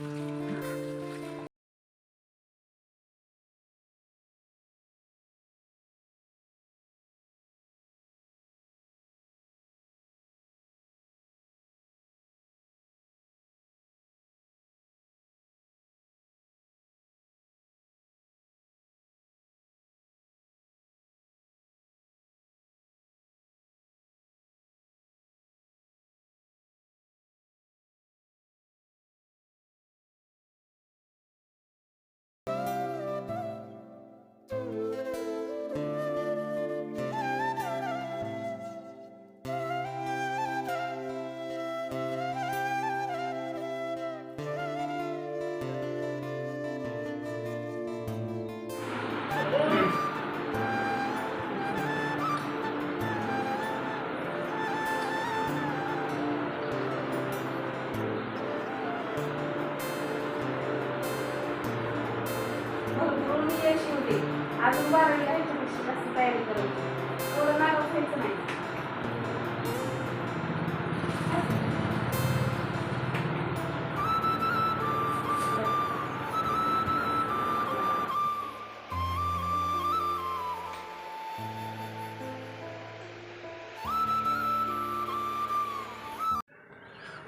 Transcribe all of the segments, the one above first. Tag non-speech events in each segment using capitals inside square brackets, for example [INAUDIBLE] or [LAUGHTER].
भरपूर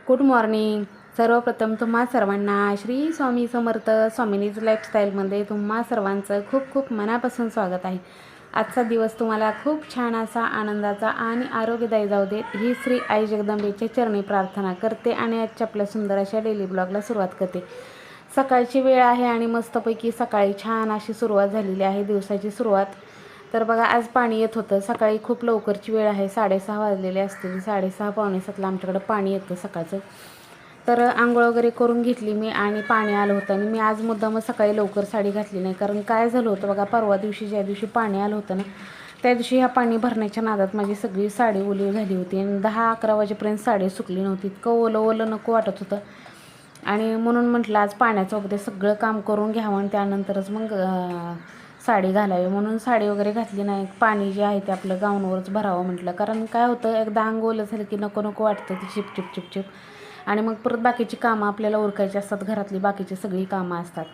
good morning सर्वप्रथम तुम्हा सर्वांना श्री स्वामी समर्थ स्वामिनीज लाईफस्टाईलमध्ये तुम्हा सर्वांचं खूप खूप मनापासून स्वागत आहे. आजचा दिवस तुम्हाला खूप छान असा आनंदाचा आणि आरोग्यदायी जाऊ देत ही श्री आई जगदंबेच्या चरणी प्रार्थना करते आणि आजच्या आपल्या सुंदर अशा डेली ब्लॉगला सुरुवात करते. सकाळची वेळ आहे आणि मस्तपैकी सकाळी छान अशी सुरुवात झालेली आहे. दिवसाची सुरुवात तर बघा आज पाणी येत होतं. सकाळी खूप लवकरची वेळ आहे. साडेसहा वाजलेले असतील. साडेसहा पावणे सातला आमच्याकडं पाणी येतं सकाळचं. तर आंघोळ वगैरे करून घेतली मी आणि पाणी आलं होतं. आणि मी आज मुद्दाम सकाळी लवकर साडी घातली नाही. कारण काय झालं होतं बघा परवा दिवशी ज्या दिवशी पाणी आलं होतं ना त्या दिवशी ह्या पाणी भरण्याच्या नादात माझी सगळी साडी ओली झाली होती. आणि दहा अकरा वाजेपर्यंत साडी सुकली नव्हती. इतकं ओलं ओलं नको वाटत होतं. आणि म्हणून म्हटलं आज पाण्याचं वगैरे सगळं काम करून घ्यावं आणि त्यानंतरच मग साडी घालावी म्हणून साडी वगैरे घातली नाही. पाणी जे आहे ते आपलं गाऊनवरच भरावं म्हटलं. कारण काय होतं एकदा अंग ओलं झालं की नको नको वाटतं ती चिप चिप चिप चिप. आणि मग परत बाकीची कामं आपल्याला उरकायची असतात. घरातली बाकीची सगळी कामं असतात.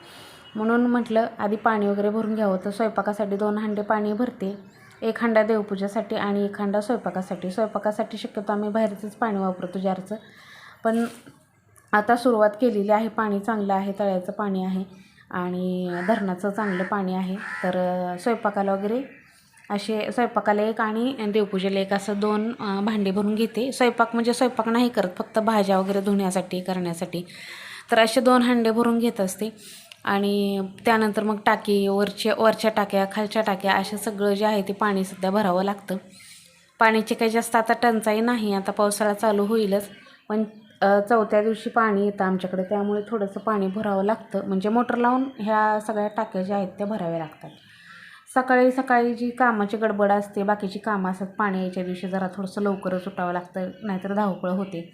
म्हणून म्हटलं आधी पाणी वगैरे भरून घ्यावं. तर स्वयंपाकासाठी दोन हांडे पाणी भरते. एक हांडा देवपूजासाठी आणि एक हांडा स्वयंपाकासाठी. स्वयंपाकासाठी शक्यतो आम्ही बाहेरचंच पाणी वापरतो जारचं पण आता सुरुवात केलेली आहे. पाणी चांगलं आहे तळ्याचं पाणी आहे. आणि धरणाचं चांगलं पाणी आहे. तर स्वयंपाकाला वगैरे असे स्वयंपाकाला एक आणि देवपूजेला एक असं दोन भांडे भरून घेते. स्वयंपाक म्हणजे स्वयंपाक नाही करत फक्त भाज्या वगैरे धुण्यासाठी करण्यासाठी. तर असे दोन हांडे भरून घेत असते. आणि त्यानंतर मग टाकी वरच्या वरच्या टाक्या खालच्या टाक्या अशा सगळं जे आहे ते पाणी सध्या भरावं लागतं. पाण्याची काही जास्त आता टंचाई नाही आता पावसाळा चालू होईलच. पण चौथ्या दिवशी पाणी येतं आमच्याकडे त्यामुळे थोडंसं पाणी भरावं लागतं. म्हणजे मोटर लावून ह्या सगळ्या टाक्या ज्या आहेत त्या भराव्या लागतात. सकाळी सकाळी जी कामाची गडबड असते बाकीची कामं असतात पाणी यायच्या दिवशी जरा थोडंसं लवकरच उठावं लागतं नाहीतर धावपळ होते.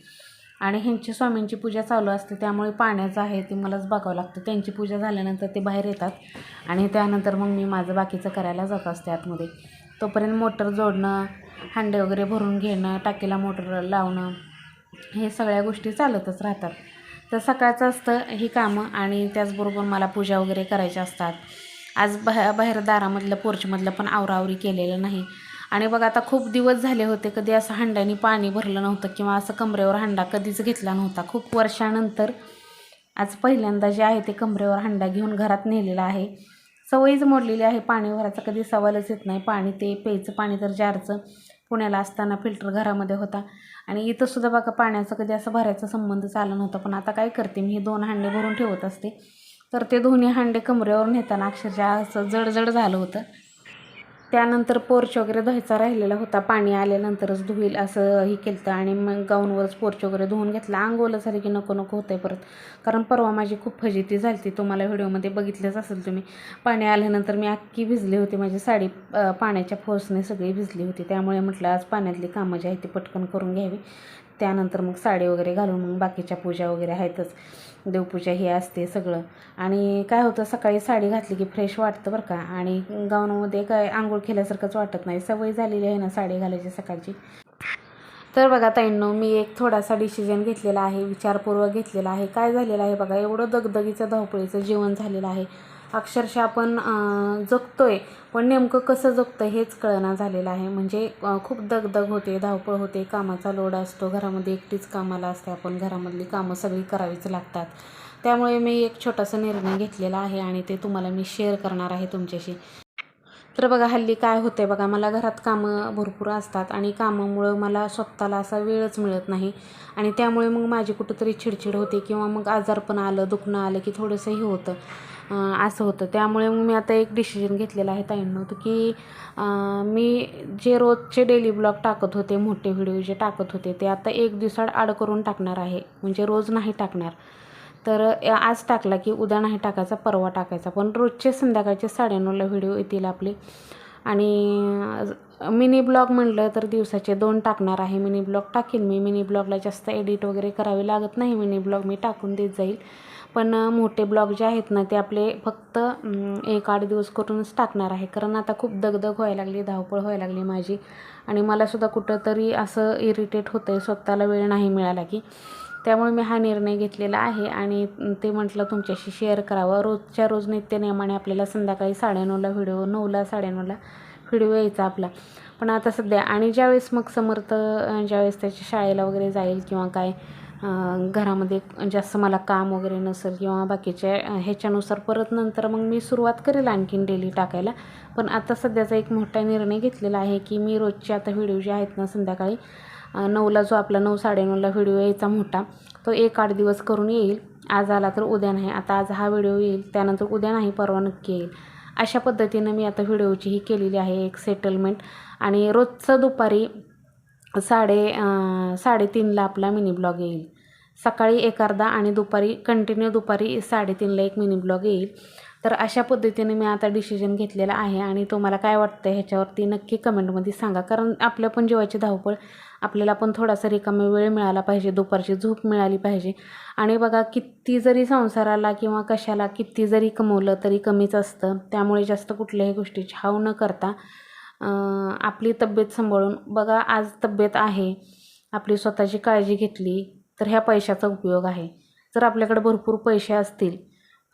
आणि ह्यांची स्वामींची पूजा चालू असते त्यामुळे पाण्याचं आहे ते मलाच बघावं लागतं. त्यांची पूजा झाल्यानंतर ते बाहेर येतात आणि त्यानंतर मग मी माझं बाकीचं करायला जात असते आतमध्ये. तोपर्यंत मोटर जोडणं हांडे वगैरे भरून घेणं टाकीला मोटर लावणं हे सगळ्या गोष्टी चालतच राहतात. तर सकाळचं असतं ही कामं आणि त्याचबरोबर मला पूजा वगैरे करायच्या असतात. आज बाहे बाहेर दारामधलं पोर्चमधलं पण आवरावरी केलेलं नाही. आणि बघा आता खूप दिवस झाले होते कधी असं हांड्याने पाणी भरलं नव्हतं किंवा असं कमरेवर हांडा कधीच घेतला नव्हता. खूप वर्षानंतर आज पहिल्यांदा जे आहे ते कमरेवर हांडा घेऊन घरात नेलेला आहे. सवयीच मोडलेली आहे पाणी भरायचा कधी सवालच येत नाही. पाणी ते प्यायचं पाणी तर जारचं. पुण्याला असताना फिल्टर घरामध्ये होता. आणि इथंसुद्धा बघा पाण्याचा कधी असं भरायचा संबंध आला नव्हता. पण आता काय करते मी हे दोन हांडे भरून ठेवत असते. तर ते दोन्ही हांडे कमरेवर नेताना अक्षरशः असं जड झालं होतं. त्यानंतर पोर्च वगैरे धुवायचा राहिलेला होता. पाणी आल्यानंतरच धुईल असं हे केलं आणि मग गाऊनवरच पोर्च वगैरे धुवून घेतला. अंग झालं की नको नको होतंय परत. कारण परवा माझी खूप फजिती झाली ती तुम्हाला व्हिडिओमध्ये बघितलंच असेल तुम्ही. पाणी आल्यानंतर मी अख्खी भिजली होती. माझी साडी पाण्याच्या फोर्सने सगळी भिजली होती. त्यामुळे म्हटलं आज पाण्यातली कामं जी आहे ती पटकन करून घ्यावी. त्यानंतर मग साडी वगैरे घालून मग बाकीच्या पूजा वगैरे आहेतच. देवपूजा ही असते सगळं. आणि काय होतं सकाळी साडी घातली की फ्रेश वाटतं बरं का. आणि गाऊनमध्ये काय आंघोळ केल्यासारखंच वाटत नाही. सवय झालेली आहे ना साडी घालायची सकाळची. तर बघा ताईंनो मी एक थोडासा डिसिजन घेतलेला आहे विचारपूर्वक घेतलेला आहे. काय झालेलं आहे बघा एवढं दगदगीचं धावपळीचं जीवन झालेलं आहे. अक्षरशः आपण जगतो जगतोय. पण नेमकं कसं जगतं हेच कळना झालेलं आहे. म्हणजे खूप दगदग होते धावपळ होते. कामाचा लोड असतो. घरामध्ये एकटीच कामाला असते. आपण घरामधली कामं सगळी करावीच लागतात. त्यामुळे मी एक छोटासा निर्णय घेतलेला आहे आणि ते तुम्हाला मी शेअर करणार आहे तुमच्याशी. तर बघा हल्ली काय होते बघा मला घरात कामं भरपूर असतात आणि कामामुळं मला स्वतःला असा वेळच मिळत नाही. आणि त्यामुळे मग माझी कुठंतरी चिडचिड होते किंवा मग आजारपण आलं दुखणं आलं की थोडंसं हे होतं. असं होतं. त्यामुळे मग मी आता एक डिसिजन घेतलेला आहे ताईंनो होतं की मी जे रोजचे डेली ब्लॉग टाकत होते मोठे व्हिडिओ जे टाकत होते ते आता एक दिवसाड आड करून टाकणार आहे. म्हणजे रोज नाही टाकणार. तर आज टाकला की उद्या नाही टाकायचा परवा टाकायचा. पण रोजचे संध्याकाळचे साडेनऊला व्हिडिओ येतील आपले. आणि मिनी ब्लॉग म्हणलं तर दिवसाचे दोन टाकणार आहे. मिनी ब्लॉग टाकेन मी. मिनी ब्लॉगला जास्त एडिट वगैरे करावे लागत नाही. मिनी ब्लॉग मी टाकून देत जाईल. पण मोठे ब्लॉग जे आहेत ना ते आपले फक्त एक आठ दिवस करूनच टाकणार आहे. कारण आता खूप दगदग व्हायला लागली धावपळ व्हायला लागली माझी. आणि मलासुद्धा कुठंतरी असं इरिटेट होतं आहे स्वतःला वेळ नाही मिळाला की. त्यामुळे मी हा निर्णय घेतलेला आहे आणि ते म्हटलं तुमच्याशी शेअर करावं. रोजच्या रोज नित्यनियमाने आपल्याला संध्याकाळी साडेनऊला व्हिडिओ नऊला साडेनऊला व्हिडिओ यायचा आपला. पण आता सध्या आणि ज्यावेळेस मग समर्थ ज्यावेळेस त्याच्या शाळेला वगैरे जाईल किंवा काय घरामध्ये जास्त मला काम वगैरे नसेल किंवा बाकीच्या ह्याच्यानुसार परत नंतर मग मी सुरुवात करेल आणखीन डेली टाकायला. पण आता सध्याचा एक मोठा निर्णय घेतलेला आहे की मी रोजचे आता व्हिडिओ जे आहेत ना संध्याकाळी नऊला जो आपला नऊ साडेनऊला व्हिडिओ यायचा मोठा तो एक आठ दिवस करून येईल. आज आला तर उद्या नाही. आता आज हा व्हिडिओ येईल त्यानंतर उद्या नाही परवा नक्की येईल. अशा पद्धतीनं मी आता व्हिडिओची ही केलेली आहे एक सेटलमेंट आणि रोजचं दुपारी साडे साडेतीनला आपला मिनी ब्लॉग येईल. सकाळी एक अर्धा आणि दुपारी कंटिन्यू दुपारी साडेतीनला एक मिनी ब्लॉग येईल. तर अशा पद्धतीने मी आता डिसिजन घेतलेला आहे आणि तुम्हाला काय वाटतं ह्याच्यावरती नक्की कमेंटमध्ये सांगा. कारण आपल्या पण जीवाची धावपळ आपल्याला पण थोडासा रिकामा वेळ मिळाला पाहिजे दुपारची झोप मिळाली पाहिजे. आणि बघा किती जरी संसाराला किंवा कशाला किती जरी कमवलं तरी कमीच असतं. त्यामुळे जास्त कुठल्याही गोष्टीची हाव न करता आपली तब्येत सांभाळून. बघा आज तब्येत आहे. आपली स्वतःची काळजी घेतली तर ह्या पैशाचा उपयोग आहे. जर आपल्याकडे भरपूर पैसे असतील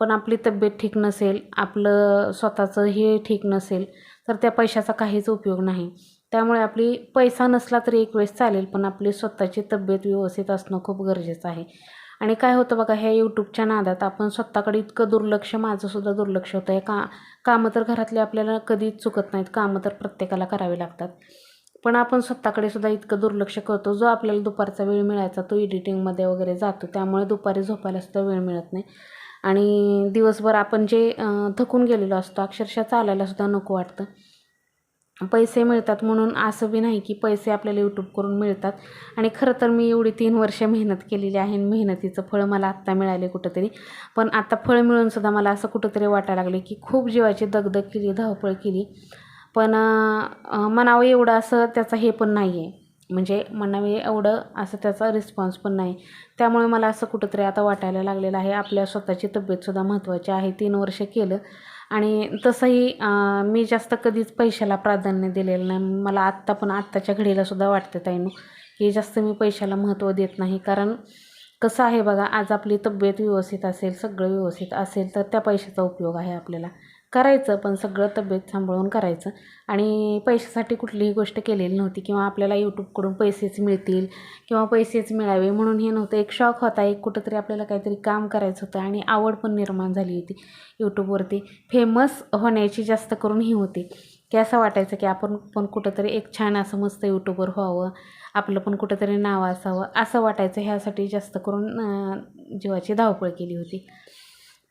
पण आपली तब्येत ठीक नसेल आपलं स्वतःचं हे ठीक नसेल तर त्या पैशाचा काहीच उपयोग नाही. त्यामुळे आपली पैसा नसला तरी एक वेळेस चालेल पण आपली स्वतःची तब्येत व्यवस्थित असणं खूप गरजेचं आहे. आणि काय होतं बघा ह्या यूट्यूबच्या नादात आपण स्वतःकडे इतकं दुर्लक्ष माझंसुद्धा दुर्लक्ष होतं. आहे का कामं तर घरातले आपल्याला कधीच चुकत नाहीत. कामं तर प्रत्येकाला करावी लागतात. पण आपण स्वतःकडे सुद्धा इतकं दुर्लक्ष करतो. जो आपल्याला दुपारचा वेळ मिळायचा तो एडिटिंगमध्ये वगैरे जातो. त्यामुळे दुपारी झोपायला सुद्धा वेळ मिळत नाही. आणि दिवसभर आपण जे थकून गेलेलो असतो अक्षरशः चालायला सुद्धा नको वाटतं. पैसे मिळतात म्हणून असं बी नाही की पैसे आपल्याला यूट्यूब करून मिळतात. आणि खरं तर मी एवढी तीन वर्ष मेहनत केलेली आहे आणि मेहनतीचं फळ मला आत्ता मिळाले कुठंतरी. पण आता फळ मिळूनसुद्धा मला असं कुठंतरी वाटायला लागले की खूप जीवाची दगदग केली धावपळ केली. पण म्हणावं एवढं असं त्याचं हे पण नाही आहे म्हणजे म्हणावे एवढं असं त्याचा रिस्पॉन्स पण नाही. त्यामुळे मला असं कुठंतरी आता वाटायला लागलेलं आहे. आपल्या स्वतःची तब्येतसुद्धा महत्त्वाची आहे. तीन वर्ष केलं. आणि तसंही मी जास्त कधीच पैशाला प्राधान्य दिलेलं नाही. मला आत्ता पण आत्ताच्या घडीलासुद्धा वाटते वाटतं ताईनं की जास्त मी पैशाला महत्त्व देत नाही. कारण कसं आहे बघा आज आपली तब्येत व्यवस्थित असेल सगळं व्यवस्थित असेल तर त्या पैशाचा उपयोग आहे आपल्याला. करायचं पण सगळं तब्येत सांभाळून करायचं. आणि पैशासाठी कुठलीही गोष्ट केलेली नव्हती किंवा आपल्याला यूट्यूबकडून पैसेच मिळतील किंवा पैसेच मिळावे म्हणून हे नव्हतं. एक शॉक होता एक कुठंतरी आपल्याला काहीतरी काम करायचं होतं आणि आवड पण निर्माण झाली होती यूट्यूबवरती फेमस होण्याची जास्त करून ही होती. की असं वाटायचं की आपण पण कुठंतरी एक छान असं मस्त यूट्यूबर व्हावं आपलं पण कुठंतरी नाव असावं असं वाटायचं. ह्यासाठी जास्त करून जीवाची धावपळ केली होती.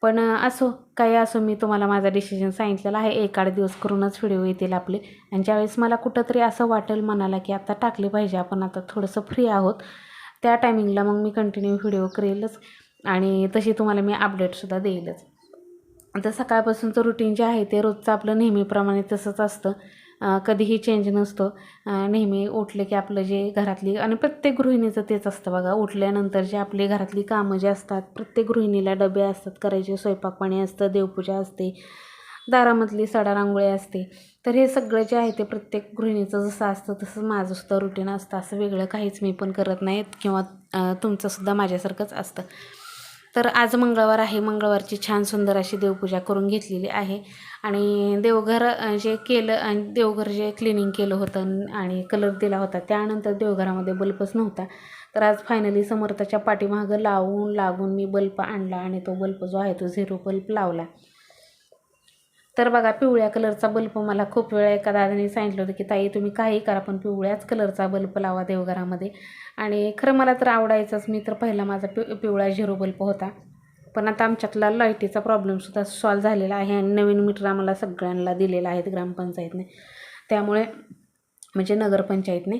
पण असो काही असो मी तुम्हाला माझा डिसिजन सांगितलेला आहे. एक आठ दिवस करूनच व्हिडिओ येतील आपले. आणि ज्यावेळेस मला कुठंतरी असं वाटेल मनाला की आता टाकले पाहिजे आपण आता थोडंसं फ्री आहोत त्या टायमिंगला मग मी कंटिन्यू व्हिडिओ करेलच. आणि तशी तुम्हाला मी अपडेटसुद्धा देईलच. आता सकाळपासूनचं रुटीन जे आहे ते रोजचं आपलं नेहमीप्रमाणे तसंच असतं. कधीही चेंज नसतो. नेहमी उठले की आपलं जे घरातली आणि प्रत्येक गृहिणीचं तेच असतं बघा. उठल्यानंतर जे आपली घरातली कामं जे असतात प्रत्येक गृहिणीला डबे असतात करायचे स्वयंपाकपाणी असतं देवपूजा असते दारामधली सडा रांगोळी असते. तर हे सगळं जे आहे ते प्रत्येक गृहिणीचं जसं असतं तसं माझंसुद्धा रुटीन असतं. असं वेगळं काहीच मी पण करत नाहीत किंवा तुमचंसुद्धा माझ्यासारखंच असतं. तर आज मंगळवार आहे. मंगळवारची छान सुंदर अशी देवपूजा करून घेतलेली आहे. आणि देवघर जे केलं आणि देवघर जे क्लिनिंग केलं होतं आणि कलर दिला होता त्यानंतर देवघरामध्ये बल्बच नव्हता. तर आज फायनली समर्थाच्या पाठीमागं लावून लागून मी बल्ब आणला आणि तो बल्ब जो आहे तो झिरो बल्ब लावला. तर बघा पिवळ्या कलरचा बल्ब मला खूप वेळा एका दादाने सांगितलं होतं की ताई तुम्ही काही करा पण पिवळ्याच कलरचा बल्ब लावा देवघरामध्ये. आणि खरं मला तर आवडायचंच. मी तर पहिला माझा पि पिवळा झिरो बल्ब होता. पण आता आमच्यातला लाईटीचा प्रॉब्लेमसुद्धा सॉल्व झालेला आहे आणि नवीन मीटर आम्हाला सगळ्यांना दिलेला आहे ग्रामपंचायतने. त्यामुळे म्हणजे नगरपंचायतने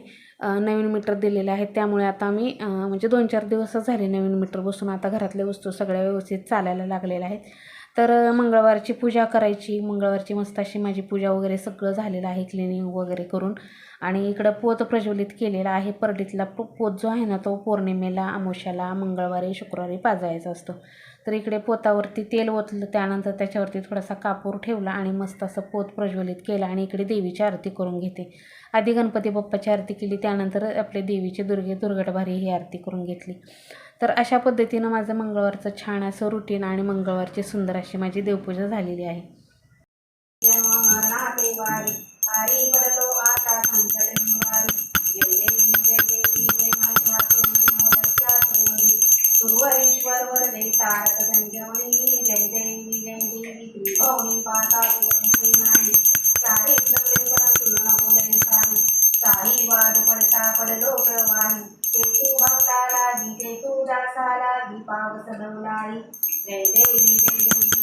नवीन मीटर दिलेले आहेत. त्यामुळे आता मी म्हणजे दोन चार दिवसच झाले नवीन मीटर बसून. आता घरातल्या वस्तू सगळ्या व्यवस्थित चालायला लागलेल्या आहेत. तर मंगळवारची पूजा करायची. मंगळवारची मस्त अशी माझी पूजा वगैरे सगळं झालेलं आहे क्लिनिंग वगैरे करून. आणि इकडं पोत प्रज्वलित केलेला आहे. परडीतला पोत जो आहे ना तो पौर्णिमेला अमावस्याला मंगळवारी शुक्रवारी पाजायचा असतो. तर इकडे पोतावरती तेल ओतलं त्यानंतर त्याच्यावरती थोडासा कापूर ठेवला आणि मस्त असं पोत प्रज्वलित केला आणि इकडे देवीची आरती करून घेते. आधी गणपती बाप्पाची आरती केली त्यानंतर आपले देवीचे दुर्गे दुर्गटभारी ही आरती करून घेतली. तर अशा पद्धतीनं माझं मंगळवारचं छान असं रुटीन आणि मंगळवारची सुंदर अशी माझी देवपूजा झालेली आहे मरणाते आरी आता जय देवी जय देवी जय जय देवी पाता वाद पडता पडलो प्रवाही ते तू भक्ताला दिते तू दासाला दीपाव सदवलाई जय देवी जय देवी.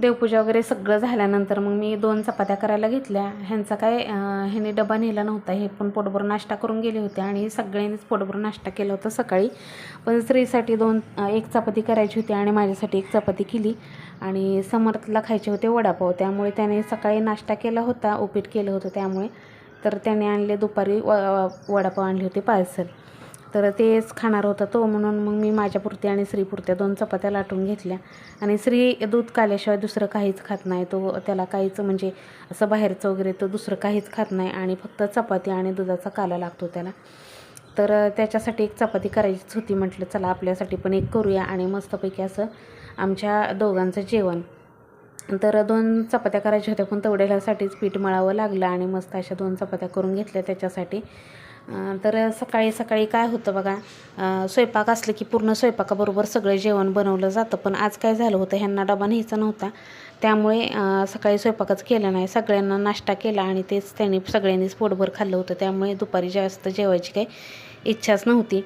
देवपूजा वगैरे सगळं झाल्यानंतर मग मी दोन चपात्या करायला घेतल्या. ह्यांचा काय ह्याने डबा नेला नव्हता. हे पण पोटभर नाश्ता करून गेले होते आणि सगळ्यांनीच पोटभर नाश्ता केला होता सकाळी. पण स्त्रीसाठी दोन एक चपाती करायची होती आणि माझ्यासाठी एक चपाती केली. आणि समर्थला खायचे होते वडापाव. त्यामुळे त्याने सकाळी नाश्ता केला होता उपीट केलं होतं त्यामुळे. तर त्याने आणले दुपारी व वडापाव आणले होते पार्सल. तर तेच खाणार होता तो म्हणून मग मी माझ्यापुरती आणि श्रीपुरत्या दोन चपात्या लाटून घेतल्या. आणि श्री दूध काल्याशिवाय दुसरं काहीच खात नाही. तो त्याला काहीच म्हणजे असं बाहेरचं वगैरे तो दुसरं काहीच खात नाही आणि फक्त चपाती आणि दुधाचा काला लागतो त्याला. तर त्याच्यासाठी एक चपाती करायचीच होती. म्हटलं चला आपल्यासाठी पण एक करूया. आणि मस्तपैकी असं आमच्या दोघांचं जेवण. तर दोन चपात्या करायच्या होत्या पण तेवढ्यासाठीच पीठ मळावं लागलं आणि मस्त अशा दोन चपात्या करून घेतल्या त्याच्यासाठी. तर सकाळी सकाळी काय होतं बघा स्वयंपाक असलं की पूर्ण स्वयंपाकाबरोबर सगळं जेवण बनवलं जातं. पण आज काय झालं होतं ह्यांना डबा न्यायचा नव्हता. त्यामुळे सकाळी स्वयंपाकच केला नाही. सगळ्यांना नाश्ता केला आणि तेच त्यांनी सगळ्यांनीच पोटभर खाल्लं होतं. त्यामुळे दुपारी जास्त जेवायची काही इच्छाच नव्हती.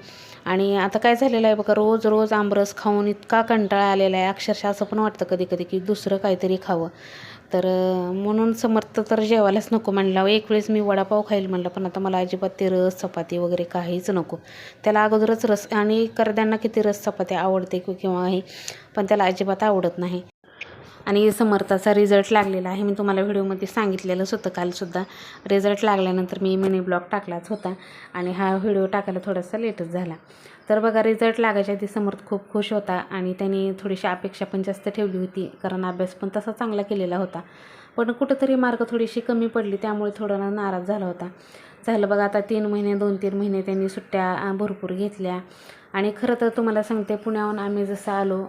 आणि आता काय झालेलं आहे बघा रोज रोज आमरस खाऊन इतका कंटाळा आलेला आहे. अक्षरशः असं पण वाटतं कधी कधी की दुसरं काहीतरी खावं. तर म्हणून समर्थ तर जेवायलाच नको म्हणला. एक वेळेस मी वडापाव खाईल म्हणलं पण आता मला अजिबात ते रस चपाती वगैरे काहीच नको. त्याला अगोदरच रस आणि करद्यांना किती रस चपाती आवडते किंवा हे पण त्याला अजिबात आवडत नाही. आणि समर्थाचा रिझल्ट लागलेला आहे. मी तुम्हाला व्हिडिओमध्ये सांगितलेलंच होतं कालसुद्धा रिझल्ट लागल्यानंतर मी मिनी ब्लॉग टाकलाच होता आणि हा व्हिडिओ टाकायला थोडासा लेटच झाला. तर बघा रिझल्ट लागायच्या आधी समर्थ खूप खुश होता आणि त्यांनी थोडीशी अपेक्षा पण जास्त ठेवली होती कारण अभ्यास पण तसा चांगला केलेला होता. पण कुठंतरी मार्क थोडीशी कमी पडली त्यामुळे थोडा ना नाराज झाला होता. झालं बघा आता तीन महिने दोन तीन महिने त्यांनी सुट्ट्या भरपूर घेतल्या. आणि खरं तर तुम्हाला सांगते पुण्याहून आम्ही जसं आलो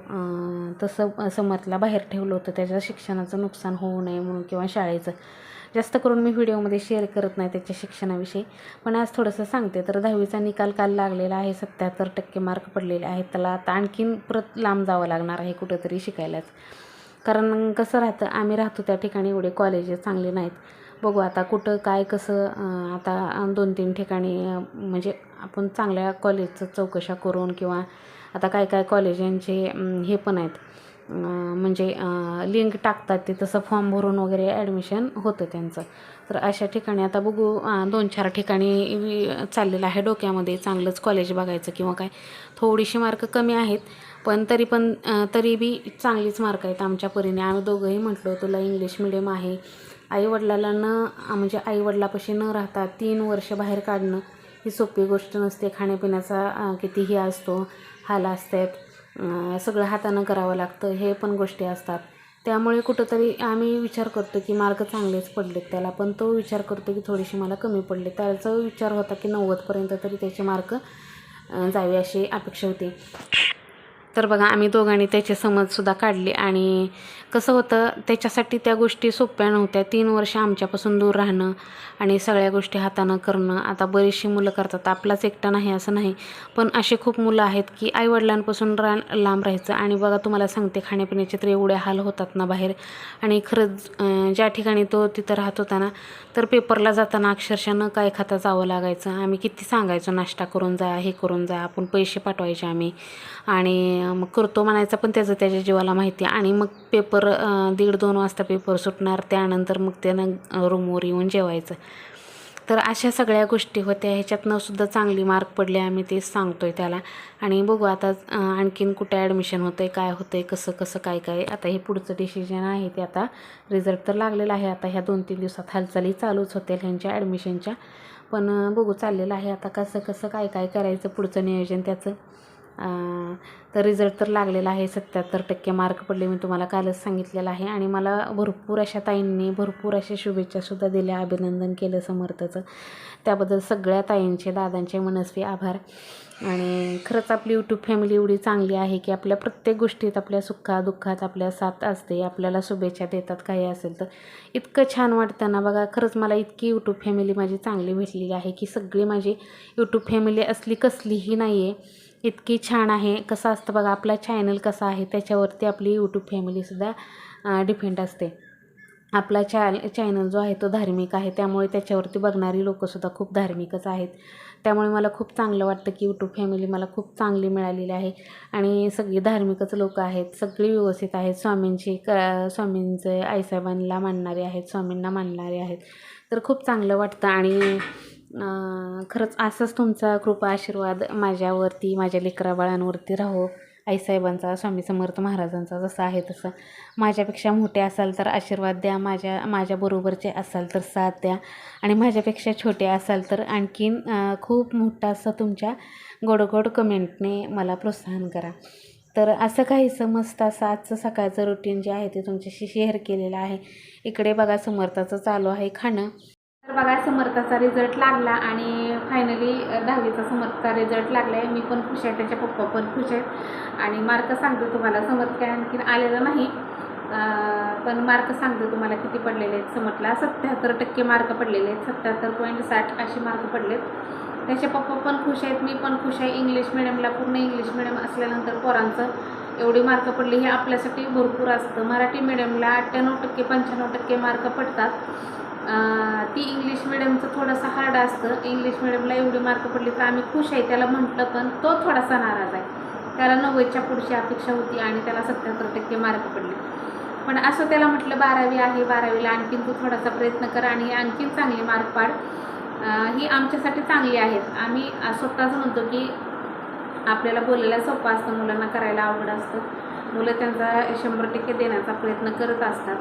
तसं समर्थला बाहेर ठेवलं होतं. त्याच्या शिक्षणाचं नुकसान होऊ नये म्हणून किंवा शाळेचं. जास्त करून मी व्हिडिओमध्ये शेअर करत नाही त्याच्या शिक्षणाविषयी. पण आज थोडंसं सांगते. तर दहावीचा निकाल काल लागलेला आहे. सत्याहत्तर टक्के मार्क पडलेले आहेत. त्याला आता आणखीन परत लांब जावं लागणार आहे कुठंतरी शिकायलाच. कारण कसं राहतं आम्ही राहतो त्या ठिकाणी एवढे कॉलेजेस चांगले नाहीत. बघू आता कुठं काय कसं आता दोन तीन ठिकाणी म्हणजे आपण चांगल्या कॉलेजचं चौकशा करून किंवा आता काय काय कॉलेजांचे हे पण आहेत. म्हणजे लिंक टाकतात ते तसं फॉर्म भरून वगैरे ॲडमिशन होतं त्यांचं. तर अशा ठिकाणी आता बघू दोन चार ठिकाणी चाललेलं आहे डोक्यामध्ये. चांगलंच कॉलेज बघायचं किंवा काय. थोडीशी मार्क कमी आहेत पण तरी पण तरी बी चांगलीच मार्क आहेत आमच्या परीने. आम्ही दोघंही म्हटलो तुला इंग्लिश मिडियम आहे. आईवडिलाला न म्हणजे आईवडिलापाशी न राहता तीन वर्ष बाहेर काढणं ही सोपी गोष्ट नसते. खाण्यापिण्याचा कितीही असतो हाल असतात. सगळं हातानं करावं लागतं हे पण गोष्टी असतात. त्यामुळे कुठंतरी आम्ही विचार करतो की मार्क चांगलेच पडलेत त्याला पण तो विचार करतो की थोडीशी मला कमी पडले. त्याचा विचार होता की नव्वदपर्यंत तरी त्याचे मार्क जावे अशी अपेक्षा होती. तर बघा आम्ही दोघांनी त्याचे समजसुद्धा काढली आणि कसं होतं त्याच्यासाठी त्या गोष्टी सोप्या नव्हत्या. तीन वर्ष आमच्यापासून दूर राहणं आणि सगळ्या गोष्टी हातानं करणं. आता बरीचशी मुलं करतात. आपलाच एकटा नाही असं नाही. पण असे खूप मुलं आहेत की आईवडिलांपासून रा लांब राहायचं. आणि बघा तुम्हाला सांगते खाण्यापिण्याचे तर एवढे हाल होतात ना बाहेर. आणि खरंच ज्या ठिकाणी तो तिथं राहत होता ना तर पेपरला जाताना अक्षरशः न काय खाता जावं लागायचं. आम्ही किती सांगायचो नाश्ता करून जा हे करून जा आपण पैसे पाठवायचे आम्ही. आणि मग करतो म्हणायचा पण त्याचं त्याच्या जीवाला माहिती आणि मग पेपर दीड दोन वाजता पेपर सुटणार त्यानंतर मग त्यानं रूमवर येऊन जेवायचं. तर अशा सगळ्या गोष्टी होत्या. ह्याच्यातनं सुद्धा चांगली मार्क पडले आम्ही तेच सांगतोय त्याला. आणि बघू आता आणखीन कुठे ॲडमिशन होतं आहे काय होतं आहे कसं कसं काय काय. आता हे पुढचं डिसिजन आहे ते आता रिझल्ट तर लागलेला आहे. आता ह्या दोन तीन दिवसात हालचाली चालूच होतील ह्यांच्या ॲडमिशनच्या पण बघू चाललेलं आहे आता कसं कसं काय काय करायचं पुढचं नियोजन त्याचं. तर रिझल्ट तर लागलेला आहे सत्याहत्तर टक्के मार्क पडले मी तुम्हाला कालच सांगितलेलं आहे. आणि मला भरपूर अशा ताईंनी भरपूर अशा शुभेच्छासुद्धा दिल्या अभिनंदन केलं समर्थचं. त्याबद्दल सगळ्या ताईंचे दादांचे मनस्वी आभार. आणि खरंच आपली यूट्यूब फॅमिली एवढी चांगली आहे की आपल्या प्रत्येक गोष्टीत आपल्या सुखा दुःखात आपल्या साथ असते आपल्याला शुभेच्छा देतात काही असेल तर. इतकं छान वाटतं ना बघा खरंच मला इतकी यूट्यूब फॅमिली माझी चांगली भेटलेली आहे की सगळी माझी यूट्यूब फॅमिली असली कसलीही नाही आहे इतकी छान आहे. कसं असतं बघा आपला चॅनल कसा आहे त्याच्यावरती आपली यूट्यूब फॅमिलीसुद्धा डिपेंड असते. आपला चॅल चॅनल जो आहे तो धार्मिक आहे त्यामुळे त्याच्यावरती बघणारी लोकंसुद्धा खूप धार्मिकच आहेत. त्यामुळे मला खूप चांगलं वाटतं की यूट्यूब फॅमिली मला खूप चांगली मिळालेली आहे. आणि सगळी धार्मिकच लोक आहेत सगळी व्यवस्थित आहेत. स्वामींची क स्वामींचे आईसाहेबांना मानणारे आहेत स्वामींना मानणारे आहेत. तर खूप चांगलं वाटतं. आणि खरंच असंच तुमचा कृपा आशीर्वाद माझ्यावरती माझ्या लेकराबाळांवरती राहो. आईसाहेबांचा स्वामी समर्थ महाराजांचा जसं आहे तसं. माझ्यापेक्षा मोठे असाल तर आशीर्वाद द्या माझ्या माझ्याबरोबरचे असाल तर साथ द्या. आणि माझ्यापेक्षा छोटे असाल तर आणखीन खूप मोठा असं तुमच्या गोडगोड कमेंटने मला प्रोत्साहन करा. तर असं काही मस्त असं आजचं सकाळचं रुटीन जे आहे ते तुमच्याशी शेअर केलेलं आहे. इकडे बघा समर्थाचं चालू आहे खाणं. तर बघा समर्थाचा रिझल्ट लागला आणि फायनली दहावीचा समर्थचा रिझल्ट लागला आहे. मी पण खुश आहे त्याच्या पप्पा पण खुश आहेत. आणि मार्क सांगतो तुम्हाला समर्थ काय आणखीन आलेला नाही. पण मार्क सांगतो तुम्हाला किती पडलेले आहेत समर्थला. सत्याहत्तर टक्के मार्क पडलेले आहेत. सत्याहत्तर पॉईंट साठ असे मार्क पडलेत. त्याचे पप्पा पण खुश आहेत मी पण खुश आहे. इंग्लिश मिडियमला पूर्ण इंग्लिश मिडियम असल्यानंतर पोरांचं एवढी मार्क पडली. हे आपल्यासाठी भरपूर असतं. मराठी मिडियमला अठ्ठ्याण्णव टक्के पंच्याण्णव टक्के मार्क पडतात. ती इंग्लिश मिडियमचं थोडंसं हार्ड असतं. इंग्लिश मिडियमला एवढी मार्क पडली तर आम्ही खुश आहे. त्याला म्हटलं पण तो थोडासा नाराज आहे. त्याला नव्वदच्या पुढची अपेक्षा होती आणि त्याला सत्याहत्तर टक्के मार्क पडले. पण असं त्याला म्हटलं बारावी आहे. बारावीला आणखीन तू थोडासा प्रयत्न कर आणि आणखीन चांगले मार्क पाड. ही आमच्यासाठी चांगली आहेत. आम्ही स्वतःच म्हणतो की आपल्याला बोलायला सोपं असतं. मुलांना करायला आवड असतं. मुलं त्यांचा शंभर टक्के देण्याचा प्रयत्न करत असतात.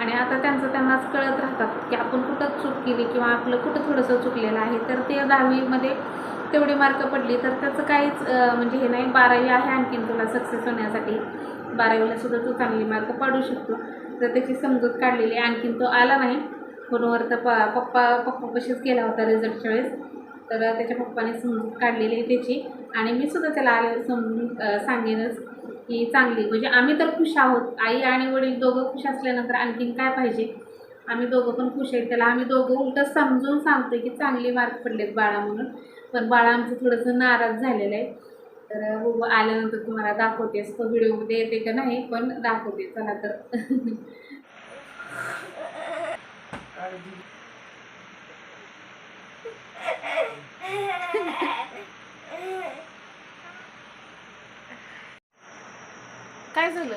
आणि आता त्यांचं त्यांनाच कळत राहतात की आपण कुठं चूक केली किंवा आपलं कुठं थोडंसं चुकलेलं आहे तर ते दहावीमध्ये तेवढी मार्क पडली तर त्याचं काहीच म्हणजे हे नाही बारावी आहे आणखीन तुला सक्सेस होण्यासाठी. बारावीला सुद्धा तू चांगली मार्क पाडू शकतो. तर त्याची समजूत काढलेली आहे. आणखीन तो आला नाही. फोनवर तर प पप्पा पप्पापाशीच गेला होता रिझल्टच्या वेळेस. तर त्याच्या पप्पाने समजूत काढलेली आहे त्याची. आणि मी सुद्धा त्याला आले समजून सांगेनच. की चांगली. म्हणजे आम्ही तर खुश आहोत. आई आणि वडील दोघं खुश असल्यानंतर आणखीन काय पाहिजे? आम्ही दोघं पण खुश आहेत. त्याला आम्ही दोघं उलटं समजून सांगतोय की चांगले मार्क पडलेत बाळा म्हणून. पण बाळा आमचं थोडंसं नाराज झालेलं आहे. तर हो आल्यानंतर तुम्हाला दाखवतेस तो व्हिडिओमध्ये येते का नाही पण दाखवते. चला तर. [LAUGHS] काय झालं?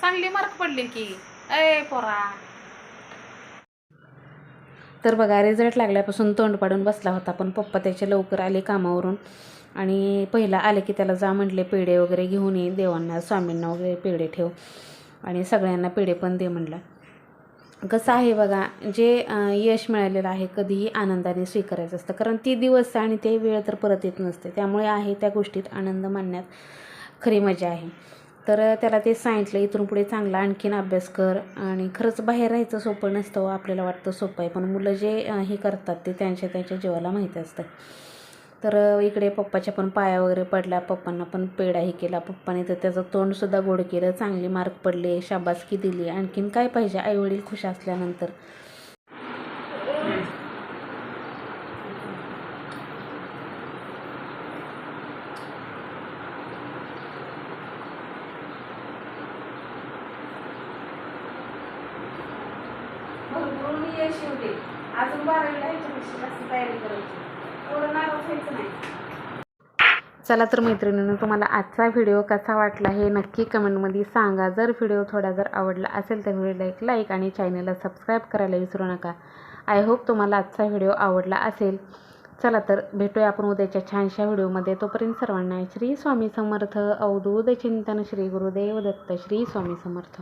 चांगली मार्क पडले की. अय पोरा. तर बघा रिझल्ट लागल्यापासून तोंड पाडून बसला होता पण पप्पा त्याचे लवकर आले कामावरून. आणि पहिला आले की त्याला जा म्हटले पेढे वगैरे घेऊन ये देवांना स्वामींना वगैरे पेढे ठेव. आणि सगळ्यांना पेढे पण दे म्हणलं कसं आहे बघा जे यश मिळालेलं आहे कधीही आनंदाने स्वीकारायचं असतं. कारण ती दिवस आणि ते वेळ तर परत येत नसते. त्यामुळे आहे त्या गोष्टीत आनंद मानण्यात खरी मजा आहे. तर त्याला ते सांगितलं इथून पुढे चांगला आणखीन अभ्यास कर आणि खरंच बाहेर राहायचं सोपं नसतं व आपल्याला वाटतं सोपं आहे. पण मुलं जे हे करतात ते त्यांच्या त्यांच्या जीवाला माहिती असतं. तर इकडे पप्पाच्या पण पाया वगैरे पडला पप्पांना पण पेढाही केला. पप्पाने तर त्याचं तोंडसुद्धा गोड केलं चांगली मार्क पडले शाबासकी दिली. आणखीन काय पाहिजे? आईवडील खुश असल्यानंतर. भरपूर यश अजून बारावीला ह्याच्यापेक्षा जास्त तयारी करायची. थोडं नाराज व्हायचं नाही. चला तर मैत्रिणींनो तुम्हाला आजचा व्हिडिओ कसा वाटला हे नक्की कमेंटमध्ये सांगा. जर व्हिडिओ थोडा जर आवडला असेल तर व्हिडिओला एक लाईक आणि चॅनलला सबस्क्राईब करायला विसरू नका. आय होप तुम्हाला आजचा व्हिडिओ आवडला असेल. चला तर भेटूया आपण उद्याच्या छानशा व्हिडिओमध्ये. तोपर्यंत सर्वांना श्री स्वामी समर्थ. अवधूत चिंतन श्री गुरुदेव दत्त श्री स्वामी समर्थ.